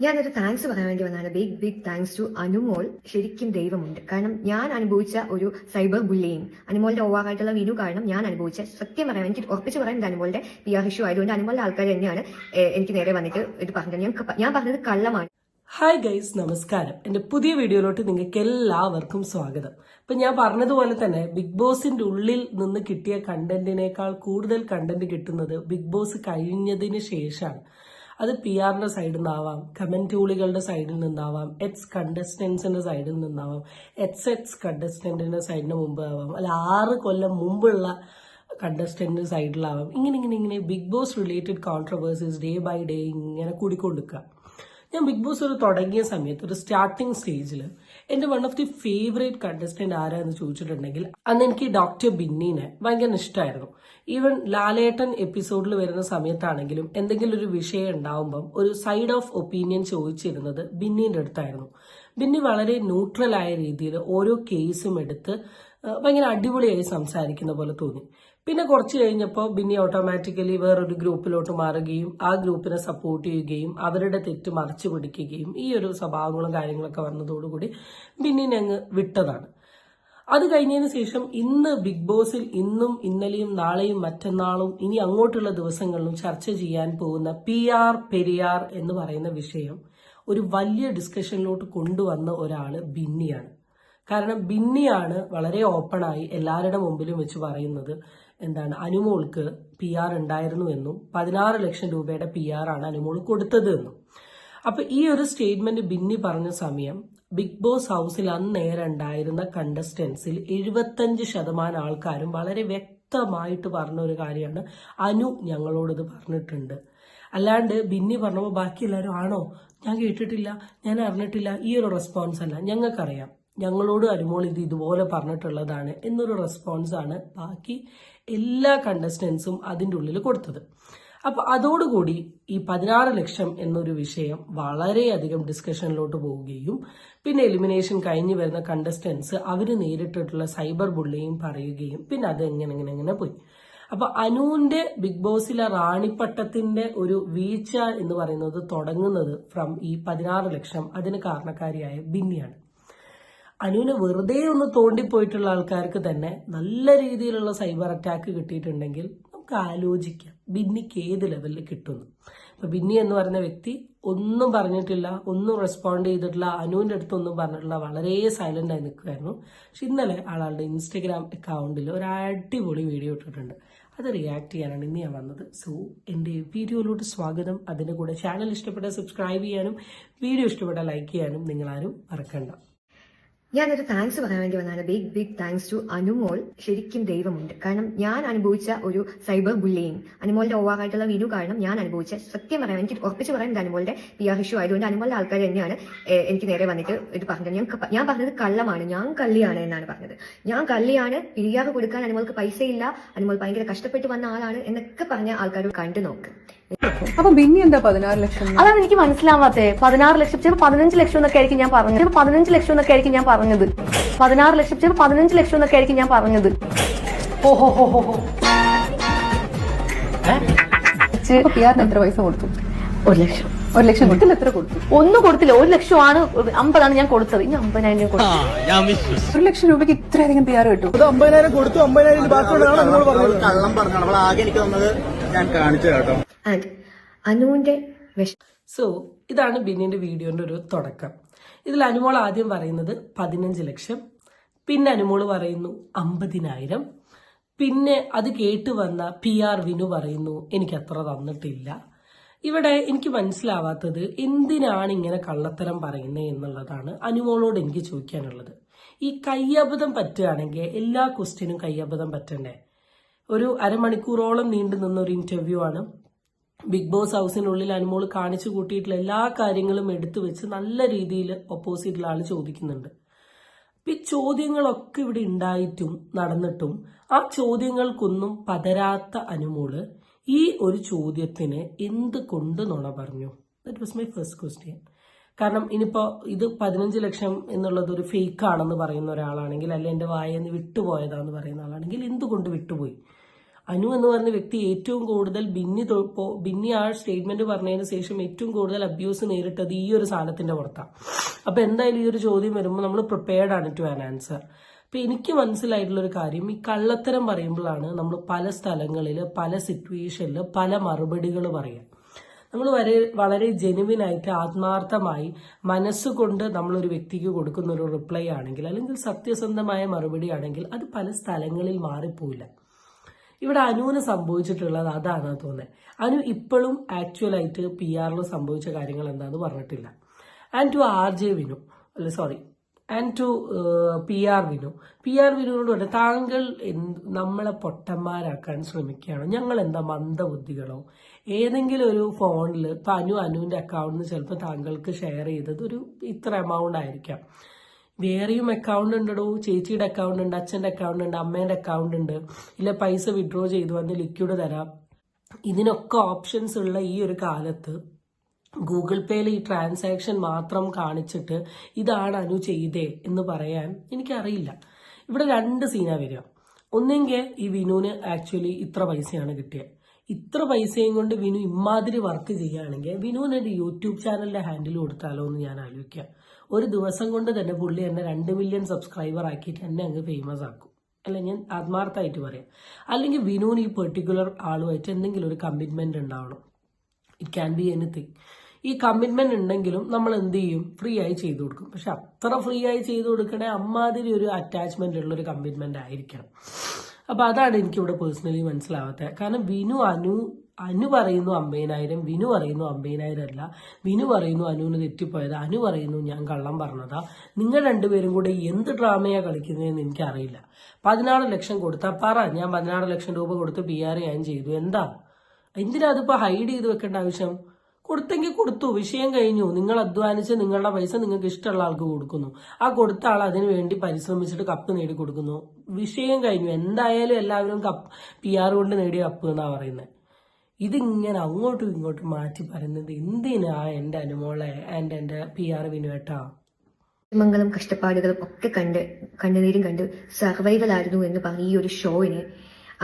ഞാനൊരു താങ്ക്സ് പറയാൻ വേണ്ടി വന്നാണ് big big thanks to Anumol. ശരിക്കും ദൈവമുണ്ട്. കാരണം ഞാൻ അനുഭവിച്ച ഒരു സൈബർ ബുള്ളിയും അനുമോളുടെ ഓവാറായിട്ടുള്ള വിനു കാരണം ഞാൻ അനുഭവിച്ച സത്യം പറയാൻ എനിക്ക് ഉറപ്പിച്ച് പറയാൻ അനുമോളുടെ പി ആർ ഇഷ്യൂ ആയതുകൊണ്ട് അനുമോളുടെ ആൾക്കാർ തന്നെയാണ് എനിക്ക് നേരെ വന്നിട്ട് ഇത് പറഞ്ഞത്. ഞാൻ ഞാൻ പറഞ്ഞത് കള്ളമാണ്. ഹായ് ഗൈസ് നമസ്കാരം. എന്റെ പുതിയ വീഡിയോയിലോട്ട് നിങ്ങൾക്ക് എല്ലാവർക്കും സ്വാഗതം. ഇപ്പൊ ഞാൻ പറഞ്ഞതുപോലെ തന്നെ ബിഗ് ബോസിന്റെ ഉള്ളിൽ നിന്ന് കിട്ടിയ കണ്ടന്റിനേക്കാൾ കൂടുതൽ കണ്ടന്റ് കിട്ടുന്നത് ബിഗ് ബോസ് കഴിഞ്ഞതിന് ശേഷമാണ്. അത് പി ആറിന്റെ സൈഡിൽ നിന്നാവാം കമന്റൂളികളുടെ സൈഡിൽ നിന്നാവാം. എക്സ് കണ്ടസ്റ്റൻസിന്റെ സൈഡിൽ നിന്നാവാം. എക്സ് എക്സ് കണ്ടസ്റ്റന്റിന്റെ സൈഡിന് മുമ്പ് ആവാം. അല്ല ആറ് കൊല്ലം മുമ്പുള്ള കണ്ടസ്റ്റന്റ് സൈഡിലാവാം ഇങ്ങനെ ഇങ്ങനെ ഇങ്ങനെ Bigg Boss related controversies day by day ഇങ്ങനെ കൂടിക്കൊണ്ടിരിക്കുക. ഞാൻ ബിഗ് ബോസ് ഒരു തുടങ്ങിയ സമയത്ത് ഒരു സ്റ്റാർട്ടിങ് സ്റ്റേജിൽ എന്റെ one of the favourite contestant ആരാന്ന് ചോദിച്ചിട്ടുണ്ടെങ്കിൽ അന്ന് എനിക്ക് ഡോക്ടർ ബിന്നീനെ ഭയങ്കര ഇഷ്ടമായിരുന്നു ഈവൻ ലാലേട്ടൻ എപ്പിസോഡിൽ വരുന്ന സമയത്താണെങ്കിലും എന്തെങ്കിലും ഒരു വിഷയം ഉണ്ടാവുമ്പം ഒരു സൈഡ് ഓഫ് ഒപ്പീനിയൻ ചോദിച്ചിരുന്നത് ബിന്നീന്റെ അടുത്തായിരുന്നു. ബിന്നി വളരെ ന്യൂട്രലായ രീതിയിൽ ഓരോ കേസും എടുത്ത് ഭയങ്കര അടിപൊളിയായി സംസാരിക്കുന്ന പോലെ തോന്നി. പിന്നെ കുറച്ച് കഴിഞ്ഞപ്പോൾ ബിന്നി ഓട്ടോമാറ്റിക്കലി വേറൊരു ഗ്രൂപ്പിലോട്ട് മാറുകയും ആ ഗ്രൂപ്പിനെ സപ്പോർട്ട് ചെയ്യുകയും അവരുടെ തെറ്റ് മറച്ചു പിടിക്കുകയും ഈ ഒരു സ്വഭാവങ്ങളും കാര്യങ്ങളൊക്കെ വന്നതോടുകൂടി ബിന്നിനെ അങ്ങ് വിട്ടതാണ്. അത് കഴിഞ്ഞതിന് ശേഷം ഇന്ന് ബിഗ് ബോസിൽ ഇന്നും ഇന്നലെയും നാളെയും മറ്റന്നാളും ഇനി അങ്ങോട്ടുള്ള ദിവസങ്ങളിലും ചർച്ച ചെയ്യാൻ പോകുന്ന പി ആർ പെരിയാർ എന്ന് പറയുന്ന വിഷയം ഒരു വലിയ ഡിസ്കഷനിലോട്ട് കൊണ്ടുവന്ന ഒരാൾ ബിന്നിയാണ്. കാരണം ബിന്നിയാണ് വളരെ ഓപ്പണായി എല്ലാവരുടെ മുമ്പിലും വെച്ച് പറയുന്നത് എന്താണ് അനുമോൾക്ക് പി ആർ ഉണ്ടായിരുന്നു എന്നും പതിനാറ് ലക്ഷം രൂപയുടെ പി ആർ ആണ് അനുമോൾ കൊടുത്തത് എന്നും. അപ്പൊ ഈ ഒരു സ്റ്റേറ്റ്മെന്റ് ബിന്നി പറഞ്ഞ സമയം ബിഗ് ബോസ് ഹൗസിൽ അന്നേരം ഉണ്ടായിരുന്ന കണ്ടസ്റ്റൻസിൽ എഴുപത്തഞ്ച് ശതമാനം ആൾക്കാരും വളരെ വ്യക്തമായിട്ട് പറഞ്ഞ ഒരു കാര്യമാണ് അനു ഞങ്ങളോട് പറഞ്ഞിട്ടുണ്ട്. അല്ലാണ്ട് ബിന്നി പറഞ്ഞപ്പോൾ ബാക്കി എല്ലാവരും ആണോ? ഞാൻ കേട്ടിട്ടില്ല ഞാൻ അറിഞ്ഞിട്ടില്ല ഈ ഒരു റെസ്പോൺസ് അല്ല. ഞങ്ങൾക്കറിയാം. ഞങ്ങളോട് അനുമോൾ ഇത് ഇതുപോലെ പറഞ്ഞിട്ടുള്ളതാണ് എന്നൊരു റെസ്പോൺസ് ആണ് ബാക്കി എല്ലാ കണ്ടസ്റ്റൻസും അതിന്റെ ഉള്ളിൽ കൊടുത്തത്. അപ്പൊ അതോടുകൂടി ഈ പതിനാറ് ലക്ഷം എന്നൊരു വിഷയം വളരെയധികം ഡിസ്കഷനിലോട്ട് പോവുകയും പിന്നെ എലിമിനേഷൻ കഴിഞ്ഞു വരുന്ന കണ്ടസ്റ്റൻസ് അവർ നേരിട്ടിട്ടുള്ള സൈബർ ബുള്ളിയും പറയുകയും പിന്നെ അത് എങ്ങനെ എങ്ങനെ എങ്ങനെ പോയി? അപ്പൊ അനുവിന്റെ ബിഗ് ബോസിലെ റാണിപ്പട്ടത്തിന്റെ ഒരു വീഴ്ച എന്ന് പറയുന്നത് തുടങ്ങുന്നത് ഫ്രം ഈ പതിനാറ് ലക്ഷം അതിന് കാരണക്കാരിയായ ബിന്നിയാണ്. അനുവിന് വെറുതെ ഒന്ന് തോണ്ടിപ്പോയിട്ടുള്ള ആൾക്കാർക്ക് തന്നെ നല്ല രീതിയിലുള്ള സൈബർ അറ്റാക്ക് കിട്ടിയിട്ടുണ്ടെങ്കിൽ നമുക്ക് ആലോചിക്കാം ബിന്നിക്ക് ഏത് ലെവലിൽ കിട്ടുന്നു. ഇപ്പൊ ബിന്നി എന്ന് പറയുന്ന വ്യക്തി ഒന്നും പറഞ്ഞിട്ടില്ല ഒന്നും റെസ്പോണ്ട് ചെയ്തിട്ടില്ല അനുവിന്റെ അടുത്തൊന്നും പറഞ്ഞിട്ടില്ല വളരെ സൈലന്റ് ആയി നിൽക്കുമായിരുന്നു പക്ഷെ ഇന്നലെ ആളുടെ ഇൻസ്റ്റഗ്രാം അക്കൗണ്ടിൽ ഒരു അടിപൊളി വീഡിയോ ഇട്ടിട്ടുണ്ട്. അത് റിയാക്ട് ചെയ്യാനാണ്. ഇന്ന് ഞാൻ വന്നത്. സോ എന്റെ വീഡിയോയിലോട്ട് സ്വാഗതം. അതിന്റെ കൂടെ ചാനൽ ഇഷ്ടപ്പെട്ടാൽ സബ്സ്ക്രൈബ് ചെയ്യാനും വീഡിയോ ഇഷ്ടപ്പെട്ടാൽ ലൈക്ക് ചെയ്യാനും നിങ്ങളാരും മറക്കണ്ട. ഞാനൊരു താങ്ക്സ് പറയാൻ വേണ്ടി വന്നാണ് big big thanks to Anumol. ശരിക്കും ദൈവമുണ്ട്. കാരണം ഞാൻ അനുഭവിച്ച ഒരു സൈബർ ബുള്ളിയിങ് അനുമോളുടെ ഓവാറായിട്ടുള്ള വീഡിയോ കാരണം ഞാൻ അനുഭവിച്ച സത്യം പറയാൻ എനിക്ക് ഉറപ്പിച്ച് പറയുന്നത് അനുമോളിന്റെ പി ആർ ഇഷ്യൂ ആയതുകൊണ്ട് അനുമോളുടെ ആൾക്കാർ തന്നെയാണ് എനിക്ക് നേരെ വന്നിട്ട് ഇത് പറഞ്ഞത്. ഞാൻ ഞാൻ പറഞ്ഞത് കള്ളമാണ്. ഞാൻ കള്ളിയാണ് എന്നാണ് പറഞ്ഞത്. ഞാൻ കള്ളിയാണ് പി ആർ കൊടുക്കാൻ അനുമോൾക്ക് പൈസയില്ല അനുമോൾ ഭയങ്കര കഷ്ടപ്പെട്ട് വന്ന ആളാണ് എന്നൊക്കെ പറഞ്ഞ ആൾക്കാർ കണ്ടു നോക്ക്. അപ്പൊ പിന്നെ എന്താ പതിനാറ് ലക്ഷം? അതാണ് എനിക്ക് മനസ്സിലാവാത്തേ. പതിനാറ് ലക്ഷം ചിലപ്പോൾ പതിനഞ്ച് ലക്ഷം എന്നൊക്കെ ആയിരിക്കും ഞാൻ പറഞ്ഞത്. ചിലപ്പോൾ പതിനഞ്ച് ലക്ഷം എന്നൊക്കെ ആയിരിക്കും ഞാൻ പറഞ്ഞത്. പതിനാറ് ലക്ഷം ചിലപ്പോൾ പതിനഞ്ച് ലക്ഷം എന്നൊക്കെ ആയിരിക്കും ഞാൻ പറഞ്ഞത്. അപ്പൊ പി ആറിന് എത്ര പൈസ കൊടുത്തു? ഒരു ലക്ഷം. ഒരു ലക്ഷം കൊടുത്തില്ല എത്ര കൊടുത്തു? ഒന്നും കൊടുത്തില്ല ഒരു ലക്ഷമാണ് അമ്പതാണ് ഞാൻ കൊടുത്തത്. ഇനി അമ്പതിനായിരം രൂപ കൊടുത്തു. ഒരു ലക്ഷം രൂപയ്ക്ക് ഇത്രയധികം പി ആർ കിട്ടും? അമ്പതിനായിരം കൊടുത്തു അമ്പതിനായിരം ബാക്കിയുള്ളതാണ് നമ്മൾ പറഞ്ഞത്. കള്ളം പറഞ്ഞു അവൾ ആകെ എനിക്ക് തന്നത് ഞാൻ കാണിച്ചു കേട്ടോ. ആൻഡ് അനുവിന്റെ വിഷ സോ ഇതാണ് ബിന്നിന്റെ വീഡിയോന്റെ ഒരു തുടക്കം. ഇതിൽ അനുമോൾ ആദ്യം പറയുന്നത് പതിനഞ്ച് ലക്ഷം പിന്നെ അനുമോൾ പറയുന്നു അമ്പതിനായിരം പിന്നെ അത് കേട്ട് വന്ന പി ആർ വിനു പറയുന്നു എനിക്ക് അത്ര തന്നിട്ടില്ല. ഇവിടെ എനിക്ക് മനസ്സിലാവാത്തത് എന്തിനാണ് ഇങ്ങനെ കള്ളത്തരം പറയുന്നത് എന്നുള്ളതാണ് അനുമോളോട് എനിക്ക് ചോദിക്കാനുള്ളത്. ഈ കയ്യബദ്ധം പറ്റുകയാണെങ്കിൽ എല്ലാ ക്വസ്റ്റ്യനും കയ്യബദ്ധം പറ്റണ്ടേ? ഒരു അരമണിക്കൂറോളം നീണ്ടു നിന്ന ഒരു ഇന്റർവ്യൂ ആണ്. ബിഗ് ബോസ് ഹൗസിനുള്ളിൽ അനുമോൾ കാണിച്ചു കൂട്ടിയിട്ടുള്ള എല്ലാ കാര്യങ്ങളും എടുത്തു വെച്ച് നല്ല രീതിയിൽ ഓപ്പോസിറ്റിൽ ആൾ ചോദിക്കുന്നുണ്ട്. ഈ ചോദ്യങ്ങളൊക്കെ ഇവിടെ ഉണ്ടായിട്ടും നടന്നിട്ടും ആ ചോദ്യങ്ങൾക്കൊന്നും പതരാത്ത അനുമോൾ ഈ ഒരു ചോദ്യത്തിന് എന്ത് കൊണ്ട് നുണ പറഞ്ഞു? That was my first question കാരണം ഇനിയിപ്പോ ഇത് പതിനഞ്ച് ലക്ഷം എന്നുള്ളത് ഒരു ഫേക്ക് ആണെന്ന് പറയുന്ന ഒരാളാണെങ്കിൽ അല്ലെ എന്റെ വായെന്ന് വിട്ടുപോയതാന്ന് പറയുന്ന ആളാണെങ്കിൽ എന്തുകൊണ്ട് വിട്ടുപോയി? അനു എന്ന് പറഞ്ഞ വ്യക്തി ഏറ്റവും കൂടുതൽ ബിന്നി ബിന്നി ആ സ്റ്റേറ്റ്മെന്റ് പറഞ്ഞതിന് ശേഷം ഏറ്റവും കൂടുതൽ അബ്യൂസ് നേരിട്ടത് ഈ ഒരു സാധനത്തിന്റെ പുറത്താണ് അപ്പൊ എന്തായാലും ഈ ഒരു ചോദ്യം വരുമ്പോൾ നമ്മൾ പ്രിപ്പയർഡ് ആണ് ടു ആൻ ആൻസർ അപ്പൊ എനിക്ക് മനസ്സിലായിട്ടുള്ള ഒരു കാര്യം ഈ കള്ളത്തരം പറയുമ്പോഴാണ് നമ്മൾ പല സ്ഥലങ്ങളിൽ പല സിറ്റുവേഷനിൽ പല മറുപടികൾ പറയുക നമ്മൾ വരെ വളരെ ജെനുവിൻ ആയിട്ട് ആത്മാർത്ഥമായി മനസ്സുകൊണ്ട് നമ്മൾ ഒരു വ്യക്തിക്ക് കൊടുക്കുന്ന ഒരു റിപ്ലൈ ആണെങ്കിൽ അല്ലെങ്കിൽ സത്യസന്ധമായ മറുപടി ആണെങ്കിൽ അത് പല സ്ഥലങ്ങളിൽ മാറിപ്പോയില്ല ഇവിടെ അനുവിന് സംഭവിച്ചിട്ടുള്ളത് അതാണ് തോന്നുന്നത് അനു ഇപ്പോഴും ആക്ച്വലായിട്ട് പി ആറിൽ സംഭവിച്ച കാര്യങ്ങൾ എന്താണെന്ന് പറഞ്ഞിട്ടില്ല. And to R J Vinu അല്ല sorry and to P R Vinu. P R വിനുവിനോട് പറഞ്ഞു താങ്കൾ നമ്മളെ പൊട്ടന്മാരാക്കാൻ ശ്രമിക്കുകയാണ്. ഞങ്ങൾ എന്താ മന്ദബുദ്ധികളോ? ഏതെങ്കിലും ഒരു ഫോണിൽ ഇപ്പൊ അനു അനുവിന്റെ അക്കൗണ്ടിൽ ചിലപ്പോൾ താങ്കൾക്ക് ഷെയർ ചെയ്തത് ഒരു ഇത്ര എമൗണ്ട് ആയിരിക്കാം. വേറെയും അക്കൗണ്ട് ഉണ്ടോ ചേച്ചിയുടെ അക്കൗണ്ട് ഉണ്ട് അച്ഛന്റെ അക്കൗണ്ട് ഉണ്ട് അമ്മേന്റെ അക്കൗണ്ട് ഉണ്ട്. ഇല്ല പൈസ വിഡ്രോ ചെയ്തു വന്ന് ലിക്വിഡ് തരാം. ഇതിനൊക്കെ ഓപ്ഷൻസ് ഉള്ള ഈ ഒരു കാലത്ത് ഗൂഗിൾ പേയിൽ ഈ ട്രാൻസാക്ഷൻ മാത്രം കാണിച്ചിട്ട് ഇതാണ് അനു ചെയ്തേ എന്ന് പറയാൻ എനിക്കറിയില്ല. ഇവിടെ രണ്ട് സീനാ വരിക. ഒന്നെങ്കിൽ ഈ വിനുവിന് ആക്ച്വലി ഇത്ര പൈസയാണ് കിട്ടിയത് ഇത്ര പൈസയും കൊണ്ട് വിനു ഇമാതിരി വർക്ക് ചെയ്യുകയാണെങ്കിൽ വിനുവിന് ഒരു യൂട്യൂബ് ചാനലിന്റെ ഹാൻഡിൽ കൊടുത്താലോ എന്ന് ഞാൻ ആലോചിക്കുക ഒരു ദിവസം കൊണ്ട് തന്നെ പുള്ളി എന്നെ രണ്ട് മില്യൺ സബ്സ്ക്രൈബർ ആക്കിയിട്ട് എന്നെ അങ്ങ് ഫേമസ് ആക്കും. അല്ല ഞാൻ ആത്മാർത്ഥമായിട്ട് പറയാം. അല്ലെങ്കിൽ വിനുവിന് ഈ പെർട്ടിക്കുലർ ആളുമായിട്ട് എന്തെങ്കിലും ഒരു കമ്മിറ്റ്മെന്റ് ഉണ്ടാവണം. ഇറ്റ് ക്യാൻ ബി എനിത്തിങ് ഈ കമ്മിറ്റ്മെന്റ് ഉണ്ടെങ്കിലും നമ്മൾ എന്ത് ചെയ്യും? ഫ്രീ ആയി ചെയ്തു കൊടുക്കും. പക്ഷെ അത്ര ഫ്രീ ആയി ചെയ്തു കൊടുക്കണേ അമ്മാതിരി ഒരു അറ്റാച്ച്മെന്റ് ഉള്ള ഒരു കമ്മിറ്റ്മെന്റ് ആയിരിക്കണം. അപ്പൊ അതാണ് എനിക്കിവിടെ പേഴ്സണലി മനസ്സിലാവാത്തത് കാരണം വിനു അനു അനു പറയുന്നു അമ്പതിനായിരം വിനു പറയുന്നു അമ്പതിനായിരം അല്ല. വിനു പറയുന്നു അനുവിന് തെറ്റിപ്പോയത്. അനു പറയുന്നു ഞാൻ കള്ളം പറഞ്ഞതാ. നിങ്ങൾ രണ്ടുപേരും കൂടെ എന്ത് ഡ്രാമയാ കളിക്കുന്നതെന്ന് എനിക്കറിയില്ല. പതിനാറ് ലക്ഷം കൊടുത്താൽ പറ. ഞാൻ പതിനാറ് ലക്ഷം രൂപ കൊടുത്ത് പി ആർ ഞാൻ ചെയ്തു. എന്താ? എന്തിനാ അതിപ്പോ ഹൈഡ് ചെയ്ത് വെക്കേണ്ട ആവശ്യം? കൊടുത്തെങ്കിൽ കൊടുത്തു. വിഷയം കഴിഞ്ഞു. നിങ്ങൾ അധ്വാനിച്ച് നിങ്ങളുടെ പൈസ നിങ്ങൾക്ക് ഇഷ്ടമുള്ള ആൾക്ക് കൊടുക്കുന്നു. ആ കൊടുത്ത ആൾ അതിനു വേണ്ടി പരിശ്രമിച്ചിട്ട് കപ്പ് നേടി കൊടുക്കുന്നു വിഷയം കഴിഞ്ഞു. എന്തായാലും എല്ലാവരും കപ്പ് പി ആർ കൊണ്ട് നേടിയ കപ്പ് എന്നാണ് പറയുന്നത്. ഇതിങ്ങനെ അങ്ങോട്ടും ഇങ്ങോട്ടും മാറ്റി പറയുന്നത് എന്തിനാ എന്റെ അനുമോളെ ആൻഡ് എന്റെ പി ആർ വിനുവേട്ടാ? മംഗളം കഷ്ടപ്പാടുകളും ഒക്കെ കണ്ട് കണ്ണുനീരും കണ്ട് സർവൈവൽ ആയിരുന്നു എന്ന് പറഞ്ഞ ഈ ഒരു ഷോയിനെ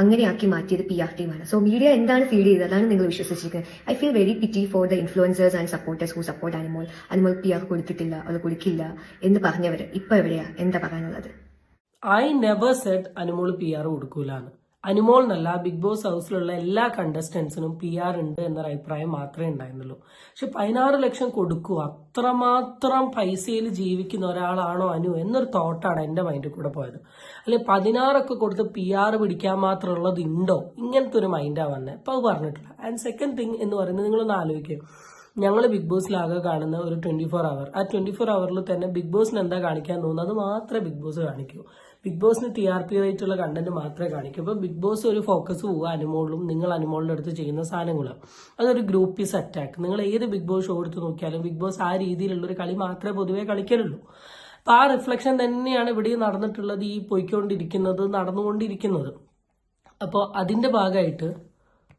അങ്ങനെയാക്കി മാറ്റിയത് പി ആർ ടീമാണ്. സോ മീഡിയ എന്താണ് ഫീൽ ചെയ്തത്? അതാണ് നിങ്ങൾ വിശ്വസിച്ചിരിക്കുന്നത്. I feel very pity for the influencers and supporters who support Animol Animol P R കൊടുത്തിട്ടില്ല അത് കൊടുക്കില്ല എന്ന് പറഞ്ഞവർ ഇപ്പൊ എവിടെയാ? എന്താ പറയാനുള്ളത്? I never set Anumol P R കൊടുക്കൂലാണ് Anumol എന്നല്ല ബിഗ് ബോസ് ഹൗസിലുള്ള എല്ലാ കണ്ടസ്റ്റൻസിനും പി ആർ ഉണ്ട് എന്നൊരു അഭിപ്രായം മാത്രമേ ഉണ്ടായിരുന്നുള്ളൂ. പക്ഷെ പതിനാറ് ലക്ഷം കൊടുക്കൂ അത്രമാത്രം പൈസയിൽ ജീവിക്കുന്ന ഒരാളാണോ അനു എന്നൊരു തോട്ടാണ് എന്റെ മൈൻഡിൽ കൂടെ പോയത്. അല്ലെ പതിനാറൊക്കെ കൊടുത്ത് പി ആർ പിടിക്കാൻ മാത്രമുള്ളത് ഉണ്ടോ ഇങ്ങനത്തെ ഒരു മൈൻഡാണ് വന്നത് അപ്പൊ അത് പറഞ്ഞിട്ടില്ല. ആൻഡ് സെക്കൻഡ് തിങ് എന്ന് പറയുന്നത് നിങ്ങളൊന്ന് ആലോചിക്കും. ഞങ്ങൾ ബിഗ് ബോസിലാകെ കാണുന്ന ഒരു ട്വന്റി ഫോർ അവർ ആ ട്വന്റി ഫോർ അവറിൽ തന്നെ ബിഗ് ബോസിന് എന്താ കാണിക്കാൻ തോന്നുന്നത്? അത് മാത്രമേ ബിഗ് ബോസ് കാണിക്കൂ. ബിഗ് ബോസിന് ടി ആർ പി ഉള്ള കണ്ടന്റ് മാത്രമേ കാണിക്കൂ. അപ്പോൾ ബിഗ് ബോസ് ഒരു ഫോക്കസ് പോവുക അനുമോളിലും നിങ്ങൾ അനുമോളിന്റെ അടുത്ത് ചെയ്യുന്ന സാധനങ്ങൾ. അതൊരു ഗ്രൂപ്പ് ഇസ് അറ്റാക്ക് നിങ്ങൾ ഏത് ബിഗ് ബോസ് ഷോ എടുത്ത് നോക്കിയാലും ബിഗ് ബോസ് ആ രീതിയിലുള്ള ഒരു കളി മാത്രമേ പൊതുവേ കളിക്കലുള്ളൂ. അപ്പോൾ ആ റിഫ്ലക്ഷൻ തന്നെയാണ് ഇവിടെ നടന്നിട്ടുള്ളത് ഈ പോയിക്കൊണ്ടിരിക്കുന്നത് നടന്നുകൊണ്ടിരിക്കുന്നത്. അപ്പോൾ അതിന്റെ ഭാഗമായിട്ട്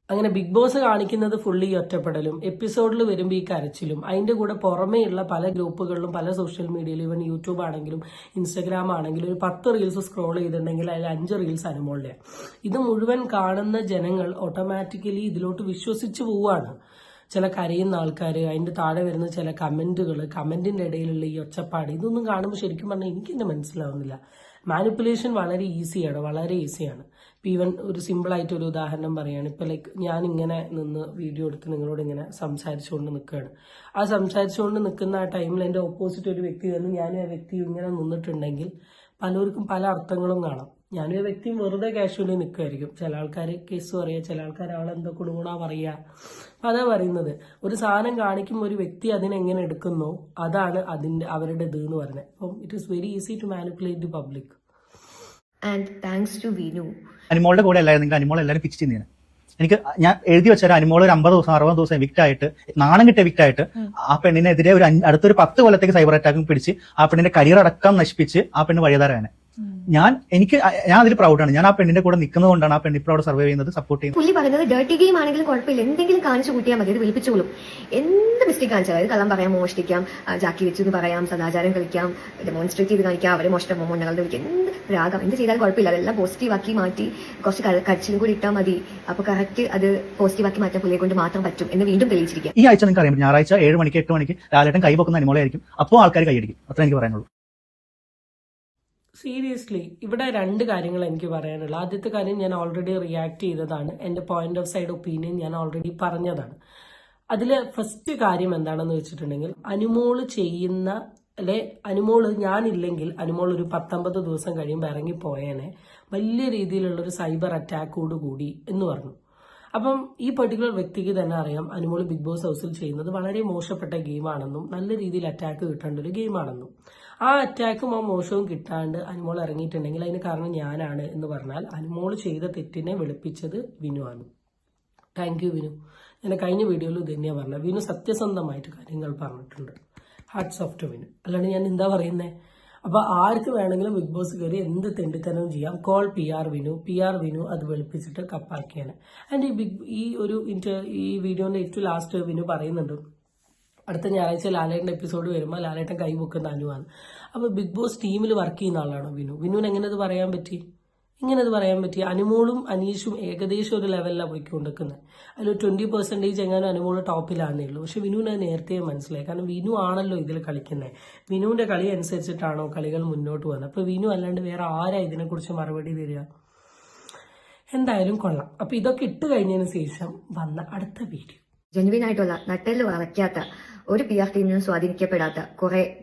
അങ്ങനെ ബിഗ് ബോസ് കാണിക്കുന്നത് ഫുള്ളി ഒറ്റപ്പെടലും. എപ്പിസോഡിൽ വരുമ്പോൾ ഈ കരച്ചിലും. അതിന്റെ കൂടെ പുറമേയുള്ള പല ഗ്രൂപ്പുകളിലും പല സോഷ്യൽ മീഡിയയിലും ഇവൻ യൂട്യൂബ് ആണെങ്കിലും ഇൻസ്റ്റഗ്രാം ആണെങ്കിലും ഒരു പത്ത് റീൽസ് സ്ക്രോൾ ചെയ്തിട്ടുണ്ടെങ്കിൽ അതിൽ അഞ്ച് റീൽസ് അനുമോളുടെ ഇത് മുഴുവൻ കാണുന്ന ജനങ്ങൾ ഓട്ടോമാറ്റിക്കലി ഇതിലോട്ട് വിശ്വസിച്ച് പോവുകയാണ് ചില കരയുന്ന ആൾക്കാർ അതിന്റെ താഴെ വരുന്ന ചില കമന്റുകൾ കമന്റിന്റെ ഇടയിലുള്ള ഈ ഒച്ചപ്പാട് ഇതൊന്നും കാണുമ്പോൾ ശരിക്കും പറഞ്ഞാൽ എനിക്ക് എന്നെ മനസ്സിലാവുന്നില്ല. മാനിപ്പുലേഷൻ വളരെ ഈസിയാണ് വളരെ ഈസിയാണ് ഇപ്പൊ ഈവൻ ഒരു സിമ്പിൾ ആയിട്ട് ഒരു ഉദാഹരണം പറയാണ്. ഇപ്പൊ ലൈക്ക് ഞാൻ ഇങ്ങനെ നിന്ന് വീഡിയോ എടുത്ത് നിങ്ങളോട് ഇങ്ങനെ സംസാരിച്ചുകൊണ്ട് നിൽക്കുകയാണ് ആ സംസാരിച്ചുകൊണ്ട് നിൽക്കുന്ന ആ ടൈമിൽ എന്റെ ഓപ്പോസിറ്റ് ഒരു വ്യക്തി വന്ന് ഞാനും ആ വ്യക്തി ഇങ്ങനെ നിന്നിട്ടുണ്ടെങ്കിൽ പലർക്കും പല അർത്ഥങ്ങളും കാണാം. ഞാനും ആ വ്യക്തിയും വെറുതെ കാഷ്വലി നിൽക്കുമായിരിക്കും ചില ആൾക്കാർ കേസ് പറയുക ചില ആൾക്കാർ അവളെന്തോ കുടുങ്ങണ പറയുക അപ്പൊ അതാ പറയുന്നത്. ഒരു സാധനം കാണിക്കുമ്പോൾ ഒരു വ്യക്തി അതിനെങ്ങനെ എടുക്കുന്നോ അതാണ് അതിന്റെ അവരുടെ ഇത് എന്ന് പറയുന്നത്. അപ്പം it is very easy to manipulate the public and thanks to Vinu അനിമോളുടെ കൂടെ അല്ലായിരുന്നെങ്കിൽ അനിമോൾ എല്ലാവരും പിച്ച് ചെയ്യുന്നതിന്. എനിക്ക് ഞാൻ എഴുതി വെച്ച ഒരു അനിമോൾ ഒരു അമ്പത് ദിവസം അറുപത് ദിവസം വിക്റ്റ് ആയിട്ട് നാണം കിട്ടിയ വിക്റ്റ് ആയിട്ട് ആ പെണ്ണിനെതിരെ ഒരു അടുത്തൊരു പത്ത് കൊല്ലത്തേക്ക് സൈബർ അറ്റാക്കും പിടിച്ച് ആ പെണ്ണിന്റെ കരിയർ അടക്കം നശിപ്പിച്ച് ആ പെണ്ണ് വഴിതാരാണ് ഞാൻ എനിക്ക് ഞാൻ അതിൽ പ്രൗഡാണ് ഞാൻ ആ പെണ്ണിന്റെ കൂടെ നിൽക്കുന്നത് കൊണ്ടാണ് ആ പെണ്ണ് ഇപ്പോൾ അവിടെ സർവൈവ് ചെയ്യുന്നത് സപ്പോർട്ട് ചെയ്യുന്നത്. പുള്ളി പറയുന്നത് ഡേർട്ടി ഗെയിം ആണെങ്കിലും കുഴപ്പമില്ല. എന്തെങ്കിലും കാണിച്ചു കൂട്ടിയാൽ മതി. അത് വിളിപ്പിച്ചോളും. എന്ത് മിസ്റ്റേക്ക് കാണിച്ചാൽ അതായത് കള്ളം പറയാം മോഷ്ടിക്കാം. ജാക്കി വെച്ചു എന്ന് പറയാം. സദാചാരം കളിക്കാം. ഡെമോൺസ്ട്രേറ്റ് ചെയ്ത് കാണിക്കാം അവരെ മോഷ്ടം ഞങ്ങൾ വിളിക്കാം എന്ത് രാഗം. എന്ത് ചെയ്താലും കുഴപ്പമില്ല. അതെല്ലാം പോസിറ്റീവ് ആക്കി മാറ്റി കുറച്ച് കച്ചിലും കൂടി ഇട്ടാൽ മതി. അപ്പൊ കറക്റ്റ് അത് പോസിറ്റീവ് ആക്കി മാറ്റാൻ പുള്ളിയെ കൊണ്ട് മാത്രം പറ്റും എന്ന് വീണ്ടും തെളിയിച്ചിരിക്കുക ഈ ആഴ്ച നിങ്ങൾക്ക് അറിയാം ഞായറാഴ്ച ഏഴ് മണിക്ക് എട്ട് മണിക്ക് ലാലേട്ടൻ കൈ പൊക്കുന്ന അനുമോളായിരിക്കും. അപ്പോൾ ആൾക്കാർ കൈയടിക്കും. അത്ര എനിക്ക് പറയാനുള്ളൂ. സീരിയസ്ലി ഇവിടെ രണ്ട് കാര്യങ്ങൾ എനിക്ക് പറയാനുള്ളത് ആദ്യത്തെ കാര്യം ഞാൻ ഓൾറെഡി റിയാക്ട് ചെയ്തതാണ്. എന്റെ പോയിന്റ് ഓഫ് സൈഡ് ഒപ്പീനിയൻ ഞാൻ ഓൾറെഡി പറഞ്ഞതാണ്. അതിൽ ഫസ്റ്റ് കാര്യം എന്താണെന്ന് വെച്ചിട്ടുണ്ടെങ്കിൽ അനുമോൾ ചെയ്യുന്ന അല്ലെ അനുമോൾ ഞാനില്ലെങ്കിൽ അനുമോൾ ഒരു പത്തൊമ്പത് ദിവസം കഴിയുമ്പോൾ ഇറങ്ങിപ്പോയേനെ. വലിയ രീതിയിലുള്ള ഒരു സൈബർ അറ്റാക്കോട് കൂടി എന്ന് പറഞ്ഞു. അപ്പം ഈ പെർട്ടിക്കുലർ വ്യക്തിക്ക് തന്നെ അറിയാം അനുമോൾ ബിഗ് ബോസ് ഹൗസിൽ ചെയ്യുന്നത് വളരെ മോശപ്പെട്ട ഗെയിമാണെന്നും നല്ല രീതിയിൽ അറ്റാക്ക് കിട്ടേണ്ട ഒരു ഗെയിമാണെന്നും ആ അറ്റാക്കും ആ മോശവും കിട്ടാണ്ട് അനുമോൾ ഇറങ്ങിയിട്ടുണ്ടെങ്കിൽ അതിന് കാരണം ഞാനാണ് എന്ന് പറഞ്ഞാൽ അനുമോൾ ചെയ്ത തെറ്റിനെ വെളുപ്പിച്ചത് വിനുവാണ് താങ്ക് യു വിനു. ഞാൻ കഴിഞ്ഞ വീഡിയോയിൽ ഇത് തന്നെയാണ് പറഞ്ഞത്. വിനു സത്യസന്ധമായിട്ട് കാര്യങ്ങൾ പറഞ്ഞിട്ടുണ്ട്. ഹാർട്ട്സ് ഓഫ് ടു വിനു അല്ലാണ്ട് ഞാൻ എന്താ പറയുന്നത് അപ്പൊ ആർക്ക് വേണമെങ്കിലും ബിഗ് ബോസ് കയറി എന്ത് തെണ്ടിത്തനവും ചെയ്യാം? Call P R Vinu P R Vinu അത് വെളുപ്പിച്ചിട്ട് കപ്പാക്കിയാണ്. ആൻഡ് ഈ ബിഗ് ഈ ഒരു ഇന്റർ ഈ വീഡിയോന്റെ ഏറ്റവും ലാസ്റ്റ് വിനു പറയുന്നുണ്ട്. അടുത്ത ഞായറാഴ്ച ലാലേട്ടന്റെ എപ്പിസോഡ് വരുമ്പോൾ ലാലേട്ടൻ കൈ പൊക്കുന്ന അനുവാണ് അപ്പോൾ ബിഗ് ബോസ് ടീമിൽ വർക്ക് ചെയ്യുന്ന ആളാണോ വിനു? വിനുവിന് എങ്ങനെ അത് പറയാൻ പറ്റി? ഇങ്ങനെ പറയാൻ പറ്റി. അനുമോളും അനീഷും ഏകദേശം ഒരു ലെവലിലാണ് പോയിക്കൊണ്ടിരിക്കുന്നത് അതിൽ ട്വന്റി പെർസെന്റേജ് എങ്ങാനും അനുമോൾ ടോപ്പിലാണേ ഉള്ളൂ. പക്ഷെ വിനുവിന് അത് നേരത്തെ മനസ്സിലായി. കാരണം വിനു ആണല്ലോ ഇതിൽ കളിക്കുന്നത് വിനുവിന്റെ കളി അനുസരിച്ചിട്ടാണോ കളികൾ മുന്നോട്ട് പോകുന്നത് അപ്പോൾ വിനു അല്ലാണ്ട് വേറെ ആരാ ഇതിനെക്കുറിച്ച് മറുപടി തരിക? എന്തായാലും കൊള്ളാം. അപ്പൊ ഇതൊക്കെ ഇട്ട് കഴിഞ്ഞതിന് ശേഷം വന്ന അടുത്ത വീഡിയോ ജെനുവിൻ ആയിട്ടുള്ള നട്ടെല്ല് വളയ്ക്കാത്ത ഒരു പി ആർ ടീമിനും സ്വാധീനിക്കപ്പെടാത്ത കുറെ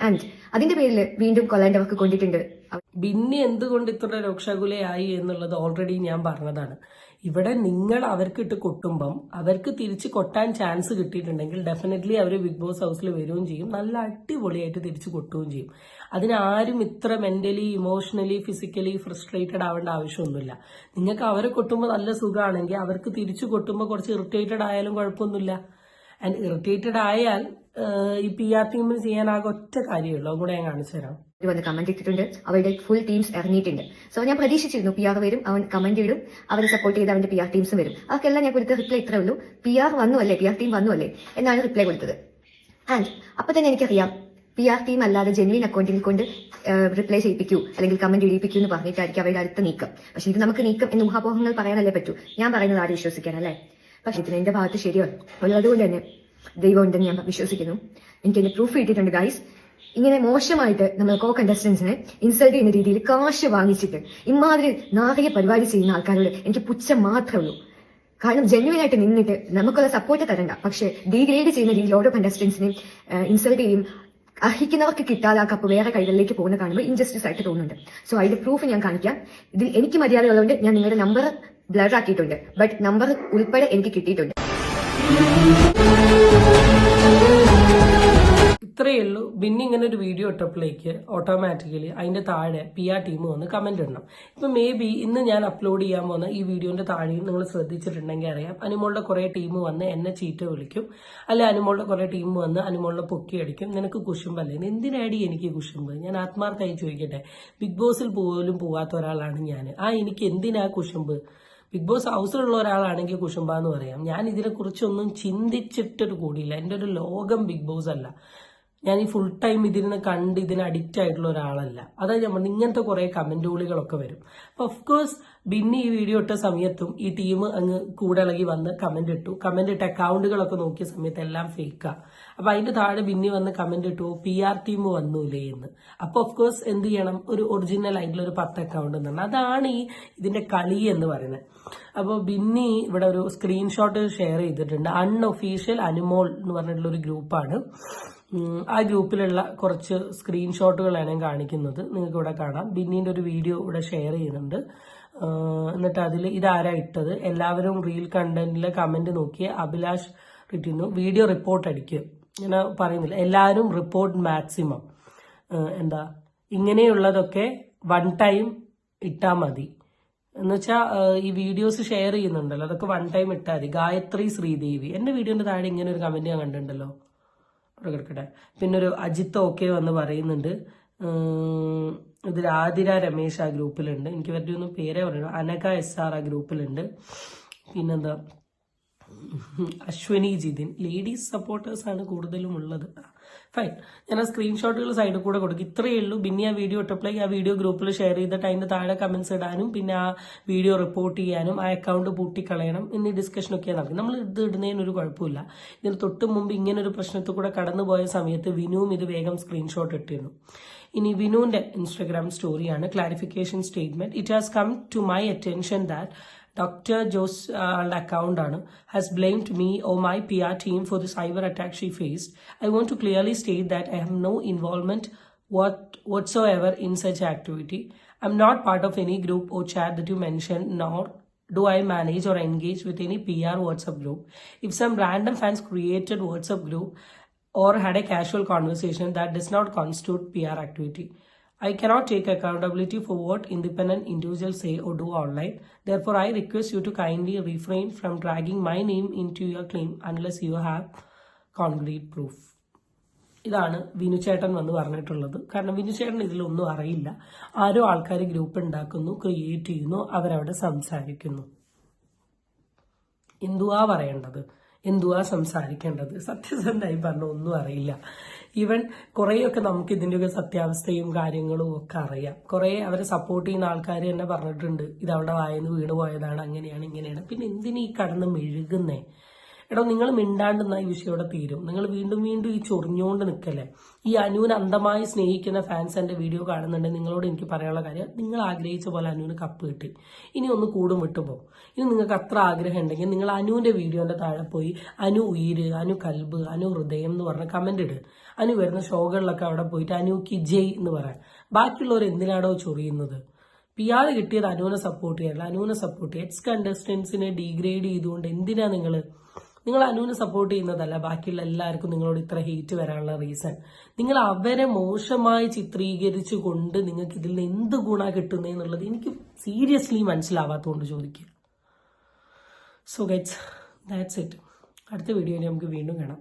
ആൻഡ് അതിന്റെ പേരിൽ വീണ്ടും കൊല്ലേണ്ടവർക്ക് കൊണ്ടിട്ടുണ്ട്. ബിന്നി എന്തുകൊണ്ട് ഇത്ര രോക്ഷാകുലയായി എന്നുള്ളത് ഓൾറെഡി ഞാൻ പറഞ്ഞതാണ്. ഇവിടെ നിങ്ങൾ അവർക്ക് ഇട്ട് കൊട്ടുമ്പം അവർക്ക് തിരിച്ച് കൊട്ടാൻ ചാൻസ് കിട്ടിയിട്ടുണ്ടെങ്കിൽ ഡെഫിനറ്റ്ലി അവർ ബിഗ് ബോസ് ഹൗസിൽ വരികയും ചെയ്യും. നല്ല അടിപൊളിയായിട്ട് തിരിച്ച് കൊട്ടുകയും ചെയ്യും. അതിനാരും ഇത്ര മെന്റലി ഇമോഷണലി ഫിസിക്കലി ഫ്രസ്ട്രേറ്റഡ് ആവേണ്ട ആവശ്യമൊന്നുമില്ല. നിങ്ങൾക്ക് അവരെ കൊട്ടുമ്പോൾ നല്ല സുഖമാണെങ്കിൽ അവർക്ക് തിരിച്ചു കൊട്ടുമ്പോൾ കുറച്ച് ഇറിറ്റേറ്റഡ് ആയാലും കുഴപ്പമൊന്നുമില്ല. ആൻഡ് ഇറിറ്റേറ്റഡ് ആയാൽ ഈ പി ആർ ടീമിന് ചെയ്യാനാകെ ഒറ്റ കാര്യമുള്ളൂ. കൂടെ ഞാൻ കാണിച്ചു തരാം. വന്ന് കമന്റ് ഇട്ടിട്ടുണ്ട്. അവരുടെ ഫുൾ ടീംസ് ഇറങ്ങിയിട്ടുണ്ട്. സോ ഞാൻ പ്രതീക്ഷിച്ചിരുന്നു പി ആർ വരും അവൻ കമന്റ് ഇടും അവരെ സപ്പോർട്ട് ചെയ്ത് അവന്റെ പി ആർ ടീംസും വരും. അവർക്കെല്ലാം ഞാൻ കൊടുത്ത റിപ്ലൈ ഇത്രേ ഉള്ളൂ. പി ആർ വന്നു അല്ലേ പി ആർ ടീം വന്നു അല്ലേ എന്നാണ് റിപ്ലൈ കൊടുത്തത്. ആൻഡ് അപ്പൊ തന്നെ എനിക്കറിയാം പി ആർ ടീം അല്ലാതെ ജെനുവിൻ അക്കൗണ്ടിൽ കൊണ്ട് റിപ്ലൈ ചെയ്യിപ്പിക്കൂ അല്ലെങ്കിൽ കമന്റ് ഇടിയിപ്പിക്കൂ എന്ന് പറഞ്ഞിട്ടായിരിക്കും അവരുടെ അടുത്ത നീക്കം. പക്ഷെ ഇത് നമുക്ക് നീക്കം എന്ന് ഊഹാപോഹങ്ങൾ പറയാനല്ലേ പറ്റൂ. ഞാൻ പറയുന്നത് ആരും വിശ്വസിക്കാൻ അല്ലേ പക്ഷെ ഇതിന് എന്റെ ഭാഗത്ത് ശരിയാണ് അതുകൊണ്ട് തന്നെ ദൈവം ഉണ്ടെന്ന് ഞാൻ വിശ്വസിക്കുന്നു. എനിക്ക് എന്റെ പ്രൂഫ് കിട്ടിയിട്ടുണ്ട് ഗൈസ് ഇങ്ങനെ മോശമായിട്ട് നമ്മൾ കോ കണ്ടസ്റ്റൻസിനെ ഇൻസൾട്ട് ചെയ്യുന്ന രീതിയിൽ കാശ് വാങ്ങിച്ചിട്ട് ഇമാതിരി നാറിയ പരിപാടി ചെയ്യുന്ന ആൾക്കാരോട് എനിക്ക് പുച്ഛം മാത്രമേ ഉള്ളൂ. കാരണം ജെന്യുവൻ ആയിട്ട് നിന്നിട്ട് നമുക്കുള്ള സപ്പോർട്ട് തരണ്ട. പക്ഷെ ഡീഗ്രേഡ് ചെയ്യുന്ന രീതിയിൽ ഓരോ കണ്ടസ്റ്റൻസിനെയും ഇൻസൾട്ട് ചെയ്യും. അർഹിക്കുന്നവർക്ക് കിട്ടാതെ ആ കപ്പ് വേറെ കൈകളിലേക്ക് പോകുന്ന കാണുമ്പോൾ ഇൻജസ്റ്റിസ് ആയിട്ട് തോന്നുന്നുണ്ട്. സോ അതിന്റെ പ്രൂഫ് ഞാൻ കാണിക്കാം. ഇതിൽ എനിക്ക് മര്യാദ ഉള്ളതുകൊണ്ട് ഞാൻ നിങ്ങളുടെ നമ്പർ ബ്ലർ ആക്കിയിട്ടുണ്ട്. ബട്ട് നമ്പർ ഉൾപ്പെടെ എനിക്ക് കിട്ടിയിട്ടുണ്ട്. ഇത്രയേ ഉള്ളൂ. പിന്നെ ഇങ്ങനെ ഒരു വീഡിയോ ഇട്ടപ്പോഴേക്ക് ഓട്ടോമാറ്റിക്കലി അതിന്റെ താഴെ പി ആർ ടീം വന്ന് കമന്റ് ഇടണം. ഇപ്പൊ മേ ബി ഇന്ന് ഞാൻ അപ്ലോഡ് ചെയ്യാൻ പോകുന്ന ഈ വീഡിയോന്റെ താഴെയും നിങ്ങൾ ശ്രദ്ധിച്ചിട്ടുണ്ടെങ്കിൽ അറിയാം. അനുമോളുടെ കുറേ ടീം വന്ന് എന്നെ ചീറ്റ വിളിക്കും. അല്ലെ അനുമോളുടെ കുറേ ടീം വന്ന് അനുമോളുടെ പൊക്കി അടിക്കും. നിനക്ക് കുശുമ്പല്ലേ എന്തിനാടി എനിക്ക് കുശുമ്പ്? ഞാൻ ആത്മാർത്ഥമായി ചോദിക്കട്ടെ. ബിഗ് ബോസിൽ പോലും പോവാത്ത ഒരാളാണ് ഞാൻ. ആ എനിക്ക് എന്തിനാ കുശുമ്പ്? ബിഗ് ബോസ് ഹൗസിലുള്ള ഒരാളാണെങ്കിൽ കുശുംബാന്ന് പറയാം. ഞാൻ ഇതിനെക്കുറിച്ചൊന്നും ചിന്തിച്ചിട്ടൊരു കൂടിയില്ല. എന്റെ ഒരു ലോകം ബിഗ് ബോസ് അല്ല. ഞാൻ ഈ ഫുൾ ടൈം ഇതിന് കണ്ട് ഇതിന് അഡിക്റ്റ് ആയിട്ടുള്ള ഒരാളല്ല. അതായത് നമ്മൾ ഇങ്ങനത്തെ കുറെ കമന്റുകളികളൊക്കെ വരും. അപ്പൊ ഓഫ്കോഴ്സ് ബിന്നി ഈ വീഡിയോ ഇട്ട സമയത്തും ഈ ടീം അങ്ങ് കൂടെ ഇളകി വന്ന് കമന്റ് ഇട്ടു. കമന്റ് ഇട്ട അക്കൗണ്ടുകളൊക്കെ നോക്കിയ സമയത്ത് എല്ലാം ഫേക്കാ അപ്പൊ അതിന്റെ താഴെ ബിന്നി വന്ന് കമന്റ് ഇട്ടു പി ആർ ടീം വന്നൂലേ എന്ന്. അപ്പൊ ഓഫ് കോഴ്സ് എന്ത് ചെയ്യണം? ഒരു ഒറിജിനൽ ആയിട്ടുള്ള ഒരു പത്ത് അക്കൗണ്ട് എന്നാണ് അതാണ് ഈ ഇതിന്റെ കളി എന്ന് പറയുന്നത്. അപ്പോൾ ബിന്നി ഇവിടെ ഒരു സ്ക്രീൻഷോട്ട് ഷെയർ ചെയ്തിട്ടുണ്ട്. അൺഒഫീഷ്യൽ അനുമോൾ എന്ന് പറഞ്ഞിട്ടുള്ള ഒരു ഗ്രൂപ്പാണ് ആ ഗ്രൂപ്പിലുള്ള കുറച്ച് സ്ക്രീൻഷോട്ടുകളാണ് ഞാൻ കാണിക്കുന്നത്. നിങ്ങൾക്ക് ഇവിടെ കാണാം. ബിന്നിന്റെ ഒരു വീഡിയോ ഇവിടെ ഷെയർ ചെയ്യുന്നുണ്ട്. എന്നിട്ട് അതിൽ ഇതാരാ ഇട്ടത്? എല്ലാവരും റീൽ കണ്ടന്റിലെ കമന്റ് നോക്കി. അഭിലാഷ് ഇട്ടിരുന്നു വീഡിയോ റിപ്പോർട്ട് അടിക്കുക ഇങ്ങനെ പറയുന്നില്ല. എല്ലാവരും റിപ്പോർട്ട് മാക്സിമം എന്താ? ഇങ്ങനെയുള്ളതൊക്കെ വൺ ടൈം ഇട്ടാ മതി. എന്ന് വെച്ചാ ഈ വീഡിയോസ് ഷെയർ ചെയ്യുന്നുണ്ടല്ലോ. അതൊക്കെ വൺ ടൈം ഇട്ടാൽ മതി. ഗായത്രി ശ്രീദേവി. എന്റെ വീഡിയോന്റെ താഴെ ഇങ്ങനെ ഒരു കമന്റ് ഞാൻ കണ്ടിട്ടുണ്ടല്ലോ. കിടക്കട്ടെ പിന്നെ ഒരു അജിത്ത് ഓക്കെ വന്ന് പറയുന്നുണ്ട്. ഇത് ഇതിൽ ആതിര രമേശ് ആ ഗ്രൂപ്പിലുണ്ട്. എനിക്ക് പറ്റിയ ഒന്നും പേരേ പറയണം. അനക എസ് ആർ ആ ഗ്രൂപ്പിലുണ്ട്. പിന്നെന്താ? അശ്വനി ജിതിൻ. ലേഡീസ് സപ്പോർട്ടേഴ്സ് ആണ് കൂടുതലും ഉള്ളത്. ഫൈൻ ഞാൻ ആ സ്ക്രീൻഷോട്ടുകൾ സൈഡിൽ കൂടെ കൊടുക്കും. ഇത്രയേ ഉള്ളൂ. പിന്നെ ആ വീഡിയോ ഇട്ടപ്പോഴേക്ക് ആ വീഡിയോ ഗ്രൂപ്പിൽ ഷെയർ ചെയ്തിട്ട് അതിന്റെ താഴെ കമന്റ്സ് ഇടാനും പിന്നെ ആ വീഡിയോ റിപ്പോർട്ട് ചെയ്യാനും ആ അക്കൗണ്ട് പൂട്ടിക്കളയണം എന്നീ ഡിസ്കഷനൊക്കെ നടക്കും. നമ്മൾ ഇത് ഇടുന്നതിന് ഒരു കുഴപ്പമില്ല. ഇതിന് തൊട്ട് മുമ്പ് ഇങ്ങനെ ഒരു പ്രശ്നത്തിൽ കൂടെ കടന്നുപോയ സമയത്ത് വിനുവും ഇത് വേഗം സ്ക്രീൻഷോട്ട് ഇട്ടിരുന്നു. ഇനി വിനുവിന്റെ ഇൻസ്റ്റഗ്രാം സ്റ്റോറിയാണ് clarification statement it has come to my attention that Dr. Joe's uh, has blamed me or my PR team for the cyber attack she faced. I want to clearly state that I have no involvement what, whatsoever in such activity. I'm not part of any group or chat that you mentioned, nor do I manage or engage with any PR WhatsApp group. If some random fans created WhatsApp group or had a casual conversation, that does not constitute PR activity. I cannot take accountability for what independent individuals say or do online. Therefore, I request you to kindly refrain from dragging my name into your claim unless you have concrete proof. ഇതാണ് വിനുചേട്ടൻ വന്ന് പറഞ്ഞിട്ടുള്ളത് കാരണം വിനുചേട്ടൻ ഇതിലൊന്നും അറിയില്ല ആരോ ആൾക്കാർ group ഉണ്ടാക്കുന്നു create ചെയ്യുന്നു അവരവിടെ സംസാരിക്കുന്നു എന്തുവാ പറയേണ്ടത് എന്തുവാ സംസാരിക്കേണ്ടത്? സത്യസന്ധമായി പറഞ്ഞ ഒന്നും അറിയില്ല. ഈവൻ കുറേയൊക്കെ നമുക്ക് ഇതിന്റെയൊക്കെ സത്യാവസ്ഥയും കാര്യങ്ങളും ഒക്കെ അറിയാം. കുറേ അവരെ സപ്പോർട്ട് ചെയ്യുന്ന ആൾക്കാർ തന്നെ പറഞ്ഞിട്ടുണ്ട്. ഇത് അവളുടെ വായന്ന് വീണ് പോയതാണ് അങ്ങനെയാണ് ഇങ്ങനെയാണ്. പിന്നെ എന്തിനീ കടന്ന് മെഴുകുന്നേ? എടോ നിങ്ങൾ മിണ്ടാണ്ടെന്ന ഈ വിഷയം ഇവിടെ തീരും. നിങ്ങൾ വീണ്ടും വീണ്ടും ഈ ചൊറിഞ്ഞുകൊണ്ട് നിൽക്കല്ലേ ഈ അനുവിന് അന്ധമായി സ്നേഹിക്കുന്ന ഫാൻസ് എന്റെ വീഡിയോ കാണുന്നുണ്ട്. നിങ്ങളോട് എനിക്ക് പറയാനുള്ള കാര്യം നിങ്ങൾ ആഗ്രഹിച്ച പോലെ അനുവിന് കപ്പ് കിട്ടി. ഇനി ഒന്ന് കൂടും വിട്ടുപോകും ഇനി നിങ്ങൾക്ക് അത്ര ആഗ്രഹം ഉണ്ടെങ്കിൽ നിങ്ങൾ അനുവിന്റെ വീഡിയോന്റെ താഴെ പോയി അനു ഉയിര് അനു കൽബ് അനു ഹൃദയം എന്ന് പറഞ്ഞ കമന്റ് ഇട്. അനു വരുന്ന ഷോകളിലൊക്കെ അവിടെ പോയിട്ട് അനു കി ജയ് എന്ന് പറയാം ബാക്കിയുള്ളവർ എന്തിനാടോ ചൊറിയുന്നത്? പിയാതെ കിട്ടിയത് അനുവിനെ സപ്പോർട്ട് ചെയ്യാറില്ല അനുവിനെ സപ്പോർട്ട് ചെയ്യുക എക്സ് കണ്ടസ്റ്റൻസിനെ ഡീഗ്രേഡ് ചെയ്തുകൊണ്ട് എന്തിനാ നിങ്ങൾ നിങ്ങൾ അനുവിനെ സപ്പോർട്ട് ചെയ്യുന്നതല്ല. ബാക്കിയുള്ള എല്ലാവർക്കും നിങ്ങളോട് ഇത്ര ഹീറ്റ് വരാനുള്ള റീസൺ നിങ്ങൾ അവരെ മോശമായി ചിത്രീകരിച്ചു കൊണ്ട് നിങ്ങൾക്ക് ഇതിൽ നിന്ന് എന്ത് ഗുണ കിട്ടുന്നതെന്നുള്ളത് എനിക്ക് സീരിയസ്ലി മനസ്സിലാവാത്തതുകൊണ്ട് ചോദിക്കുക. സോ ഗെറ്റ്സ് ദാറ്റ്സ് ഇറ്റ് അടുത്ത വീഡിയോയിൽ നമുക്ക് വീണ്ടും കാണാം.